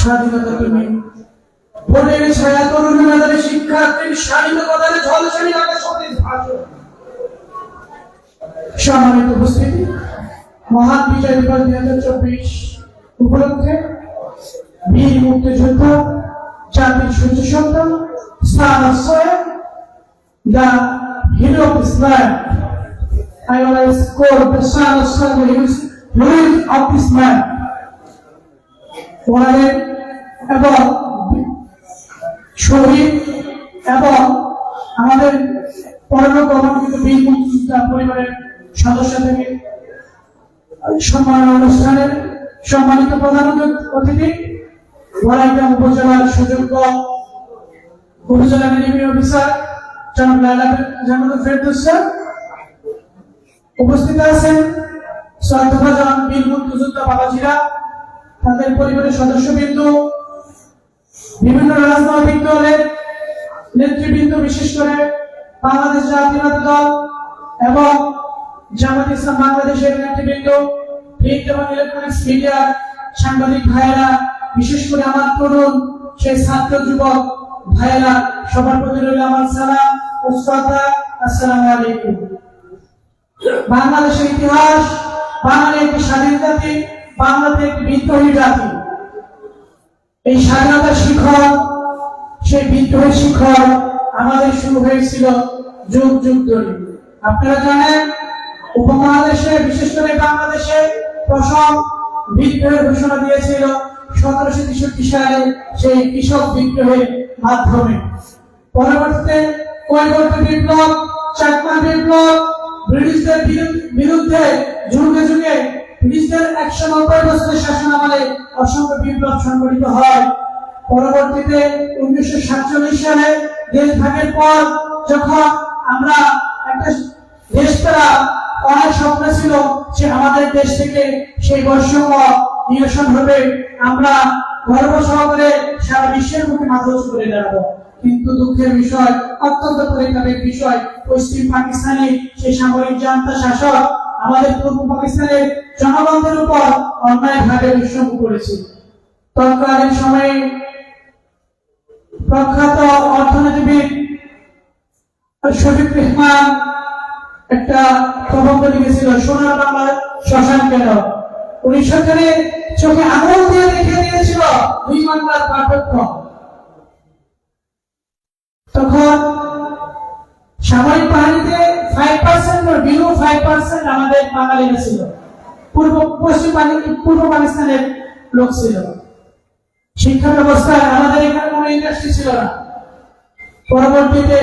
স্বাধীনতা তুমি ভোটের ছায়া তরুণ মেধাবী শিক্ষার্থীর স্বাধীনতার ঝলসানি লাগে সতেজ সম্মানিত উপস্থিতি, মহান বিজয় দিবস দুই হাজার চব্বিশ উপলক্ষে বীর মুক্তিযুদ্ধ, জাতির সূর্য সন্তান স্থান আশ্রয়, the hero of Islam I always call the son of son this man. ওনাদের এবং শহীদ এবং আমাদের বীর মুক্তিযোদ্ধা পরিবারের সদস্য থেকে সম্মান সম্মানিত প্রধান অতিথি বড়াইগ্রাম উপজেলার সুযোগ্য উপজেলা নির্বাহী অফিসার উপস্থিত আছেন শ্রদ্ধাভাজন বীর বাবাজিরা তাদের পরিবারের সদস্যবৃন্দ, বিভিন্ন রাজনৈতিক দলের নেতৃবৃন্দ, বিশেষ করে বাংলাদেশ জাতীয়তাবাদী দল এবং জামাত ইসলাম বাংলাদেশের নেতৃবৃন্দ, প্রিন্ট এবং ইলেকট্রনিক্স মিডিয়ার সাংবাদিক ভাইয়েরা, বিশেষ করে আমার তরুণ সেই ছাত্র যুবক ভাইয়েরা, সবার প্রতি রইল আমার সালাম। ও শ্রদ্ধা আসসালামু আলাইকুম। বাংলাদেশের ইতিহাস বাঙালি একটি স্বাধীন জাতি বাংলাদেশ একটি বিদ্রোহী জাতি। এই স্বাধীনতার শিখর, সেই বিদ্রোহী শিখর আমাদের শুরু হয়েছিল যুগ যুগ ধরে। আপনারা জানেন, উপমহাদেশে, বিশেষ করে বাংলাদেশে প্রথম বিদ্রোহের ঘোষণা দিয়েছিল সতেরোশো তেষট্টি সালে সেই কৃষক বিদ্রোহের মাধ্যমে। পরবর্তীতে কৈবর্ত বিপ্লব, চাকমা বিপ্লব, ব্রিটিশদের বিরু- বিরুদ্ধে যুগে যুগে ব্রিটিশদের একশো নব্বই বছরের শাসন আমলে অসংখ্য বিপ্লব সংগঠিত হয়। পরবর্তীতে উনিশশো সাতচল্লিশ সালে দেশ ভাগের পর যখন আমরা একটা দেশ তারা অনেক স্বপ্ন ছিল যে আমাদের দেশ থেকে সেই বৈষম্য নিরসন হবে। আমরা গর্ব সহকারে সারা বিশ্বের মুখে উঁচু করে দাঁড়াবো। কিন্তু দুঃখের বিষয়, অত্যন্ত পরিতাপের বিষয়, পশ্চিম পাকিস্তানে সেই সামরিক জান্তা শাসক, আমাদের পূর্ব পাকিস্তানের জনগণদের উপর অন্যায়ভাবে বৈষম্য করেছে। তৎকালীন সময়ে প্রখ্যাত অর্থনীতিবিদ শফিক রহমান একটা প্রবন্ধ লিখেছিল, সোনার বাংলা শ্মশান কেন? উনি সেখানে চোখে আঙুল দিয়ে দেখে দিয়েছিল, দুই বাংলার পার্থক্য। তখন সামরিক বাহিনীতে five percent below five percent আমাদের বাঙালিরা ছিল। পূর্ব পশ্চিম পূর্ব পাকিস্তানের লোক ছিল। শিক্ষা ব্যবস্থায় আমাদের এখানে কোনো ইন্ডাস্ট্রি ছিল না। পরবর্তীতে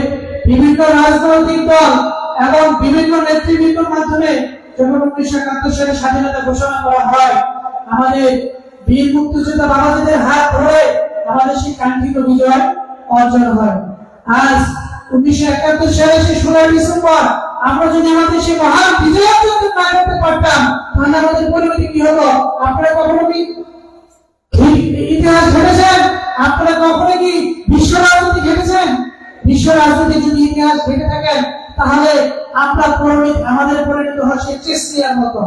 বিভিন্ন রাজনৈতিক দল এবং বিভিন্ন নেতৃবৃন্দর মাধ্যমে যখন উনিশশো একাত্তর সালে স্বাধীনতা ঘোষণা করা হয়। আমাদের বীর মুক্তিযোদ্ধা বাবাজিদের হাত ধরে আমাদের সেই কাঙ্ক্ষিত বিজয় অর্জন হয়। আজ উনিশশো একাত্তর সালে সেই ষোলোই ডিসেম্বর, আমরা যদি আমাদের সেই মহান বিজয় অর্জন না আপনারা কখনো কি ইতিহাস ঘটেছেন? আপনারা কখনো কি বিশ্ব রাজনীতি ঘটেছেন? বিশ্ব রাজনীতি যদি ইতিহাস ঘটে থাকেন তাহলে আমরা পরিণত, আমাদের পরিণত সেই চেসলিয়ার মতো।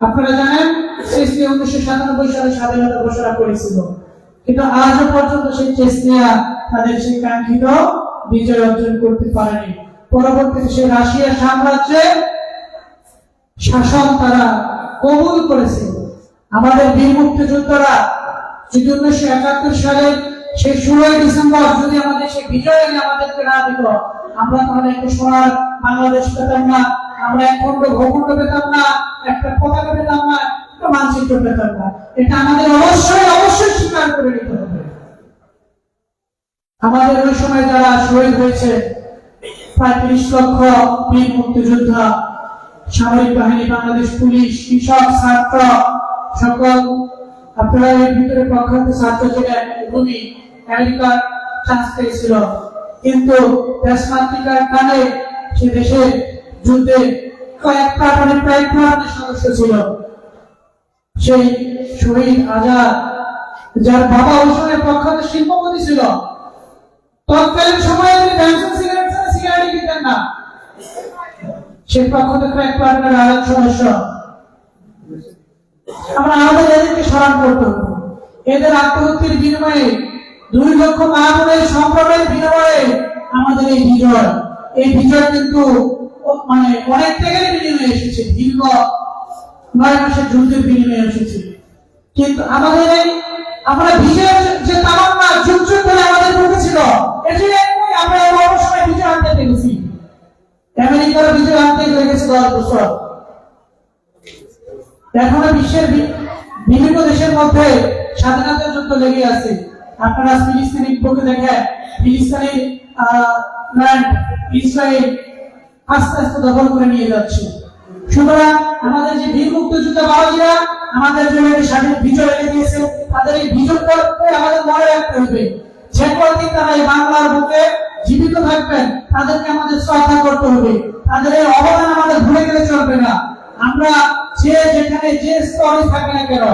আপনারা জানেন চেসলিয়া উনিশশো সাতানব্বই সালে স্বাধীনতা ঘোষণা করেছিল। কিন্তু আজও পর্যন্ত সেই চেসলিয়া তাদের সেই কাঙ্ক্ষিত বিজয় অর্জন করতে পারেনি। পরবর্তীতে সেই রাশিয়ার সাম্রাজ্যে শাসন তারা কবুল করেছে। আমাদের বীর মুক্তিযোদ্ধারা যদি উনিশশো একাত্তর সালে সেই ষোলোই ডিসেম্বর যদি আমাদের সেই বিজয় আমাদেরকে না দিত, আমরা তাহলে একটা সোনার বাংলাদেশ পেতাম না, আমরা এক খন্ড ভূখণ্ড পেতাম না, একটা পতাকা পেতাম না, একটা মানচিত্র পেতাম না। এটা আমাদের অবশ্যই অবশ্যই স্বীকার করে নিতে হবে। আমাদের ওই সময় যারা শহীদ হয়েছে, প্রায় তিরিশ লক্ষ বীর মুক্তিযোদ্ধা সামরিক বাহিনী, বাংলাদেশ পুলিশ, কৃষক, ছাত্র, সকল আপনারা এর ভিতরে প্রখ্যাত ছাত্র ছিলেন ভূমি আমেরিকার চান্স পেয়েছিল কিন্তু দেশমাতৃকার সে দেশের যুদ্ধে কয়েক প্রাণের সদস্য ছিল। সেই শহীদ আজাদ, যার বাবা ওই সময় প্রখ্যাত শিল্পপতি ছিল। তৎকালীন সময়ে তিনি সে পক্ষ থেকে এক পার্টনার সদস্য আমরা আমাদের স্মরণ করতে এদের আত্মহত্যের বিনিময়ে দুই লক্ষ সংগ্রামের বিনিময়ে আমাদের এই বিজয়। এই বিজয় কিন্তু মানে অনেক ত্যাগের বিনিময়ে এসেছে। দীর্ঘ নয় মাসের যুদ্ধের বিনিময়ে এসেছে। কিন্তু আমাদের আমরা বিজয়ের যে- তামান্না, যুগ যুগ ধরে আমাদের ছিল এটি আমেরিকার বিজয় আনতে লেগেছে দশ। বছর এখনও বিশ্বের বিভিন্ন দেশের মধ্যে স্বাধীনতার যুদ্ধ লেগে আছে। আপনারা ফিলিস্তিনি বুকে দেখেন ফিলিস্তিনি ল্যান্ড ইসরায়েল আস্তে আস্তে দখল করে নিয়ে যাচ্ছে। সুতরাং আমাদের যে বীর মুক্তিযুদ্ধ বাবাজিরা, আমাদের জন্য স্বাধীন বিজয় এনে দিয়েছে, তাদের এই বিজয়কে আমাদের মনে রাখতে হবে। যে কদিন তারা এই বাংলার বুকে জীবিত থাকবেন, তাদেরকে আমাদের শ্রদ্ধা করতে হবে। তাদের এই অবদান আমাদের ভুলে গেলে চলবে না। আমরা যে যেখানে যে স্তরে থাকি না কেন,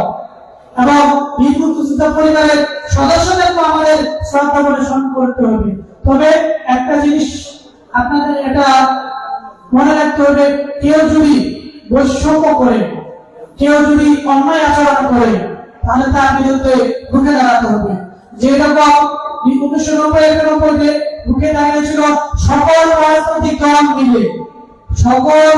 এবং বীর মুক্তিযোদ্ধা পরিবারের সদস্যদেরকে আমাদের শ্রদ্ধা করে স্মরণ করতে হবে। তবে একটা জিনিস আপনাদের এটা মনে রাখতে হবে, কেউ যদি বৈষম্য করে, কেউ যদি অন্যায় আচরণ করে, তাহলে তার বিরুদ্ধে রুখে দাঁড়াতে হবে। যেরকম উনিশশো নব্বই একানব্বইতে রুখে দাঁড়িয়েছিল সকল রাজনৈতিক দল মিলে। সকল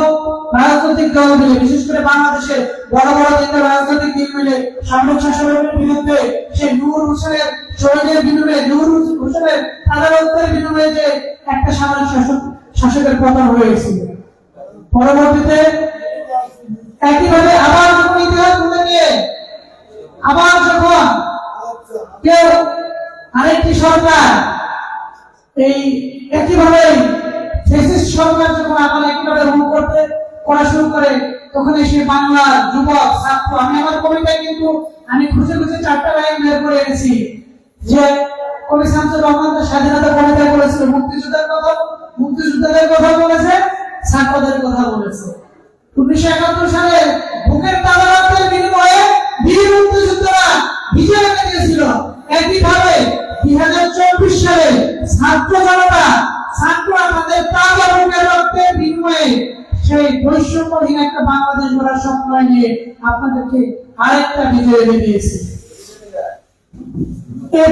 রাজনৈতিক দল মিলে, বিশেষ করে বাংলাদেশের বড় বড় তিনটা রাজনৈতিক দিক মিলে সামরিক শাসনের বিরুদ্ধে সেই নূর হোসেনের শহীদের বিনিময়ে, নূর হোসেনের আদালতের বিনিময়ে যে একটা সামরিক শাসক, শাসকের পতন হয়েছিল পরবর্তীতে একইভাবে আবার যখন ইতিহাস তুলে নিয়ে, আবার যখন কেউ আরেকটি সরকার এই ফেসিস্ট সরকার যখন আবার করতে করা শুরু করে, তখন এসে যুবক, ছাত্র, আমি আমার কবিতায় কিন্তু আমি খুঁজে খুঁজে চারটা লাইন বের করে এনেছি যে কবি শামসুর রহমান স্বাধীনতা কবিতায় বলেছিল, মুক্তিযুদ্ধের কথা মুক্তিযুদ্ধের কথা বলেছে, ছাত্রদের কথা বলেছে। উনিশশো একাত্তর সালে বুকের তালাবাদের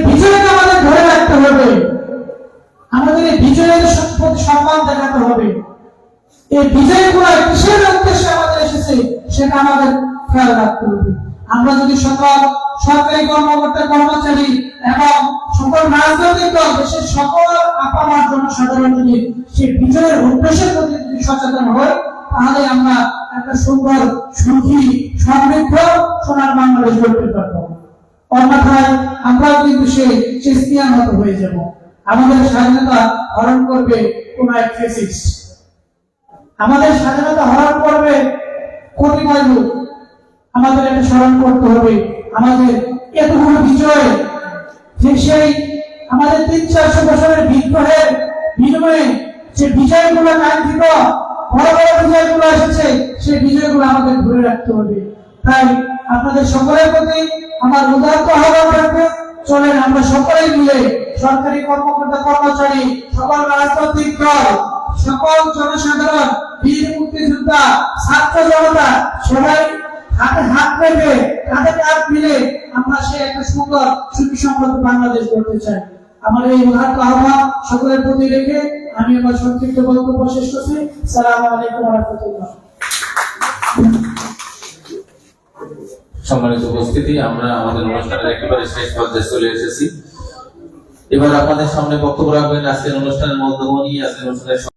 বিজয় আমাদের এই বিজয়ের প্রতি সম্মান দেখাতে হবে। এই বিজয়গুলো কিসের উদ্দেশ্যে আমাদের এসেছে, সেটা আমাদের খেয়াল রাখতে হবে। আমরা যদি সকল সরকারি কর্মকর্তা, কর্মচারী এবং সকল রাজনৈতিক দল, দেশের সকল আপামার সাধারণ যদি সেই বিজয়ের উদ্দেশ্যের প্রতি যদি সচেতন হই তাহলে আমরা একটা সুন্দর, সুখী, সমৃদ্ধ সোনার বাংলাদেশ গড়তে পারব। অন্যথায় আমরাও কিন্তু সে খ্রিস্টিয়ান মতো হয়ে যাব। আমাদের স্বাধীনতা হরণ করবে কোন এক ফেসিস্ট আমাদের স্বাধীনতা হরণ করবে কতিপয় লোক। আমাদের এটা স্মরণ করতে হবে, আমাদের এতগুলো বিজয় সেই আমাদের তিন চারশো বছরের বিদ্রোহের বিনিময়ে যে বিজয়গুলো কাঙ্ক্ষিত, বড় বড় বিজয়গুলো এসেছে, সেই বিজয়গুলো আমাদের ধরে রাখতে হবে। তাই আপনাদের সকলের প্রতি আমার উদাহরণ আহ্বান রাখবে চলেন আমরা সকলেই মিলে সরকারি কর্মকর্তা কর্মচারী, সকল রাজনৈতিক দল, সকল জনসাধারণ, বীর মুক্তিযোদ্ধা, ছাত্র জনতা, সবাই হাতে হাত রেখে কাঁধ মিলে আমরা সে একটা সুন্দর সুখী সমৃদ্ধ বাংলাদেশ গড়তে চাই। আমার এই আহ্বান সকলের প্রতি রেখে আমি আমার সংক্ষিপ্ত বক্তব্য শেষ করছি। সালাম আলাইকুম রহমতুল্লাহ। সম্মানিত উপস্থিতি, আমরা আমাদের অনুষ্ঠানের একেবারে শেষ পর্যায়ে চলে এসেছি। এবার আপনাদের সামনে বক্তব্য রাখবেন আজকের অনুষ্ঠানের মধ্যমণি, আজকের অনুষ্ঠানের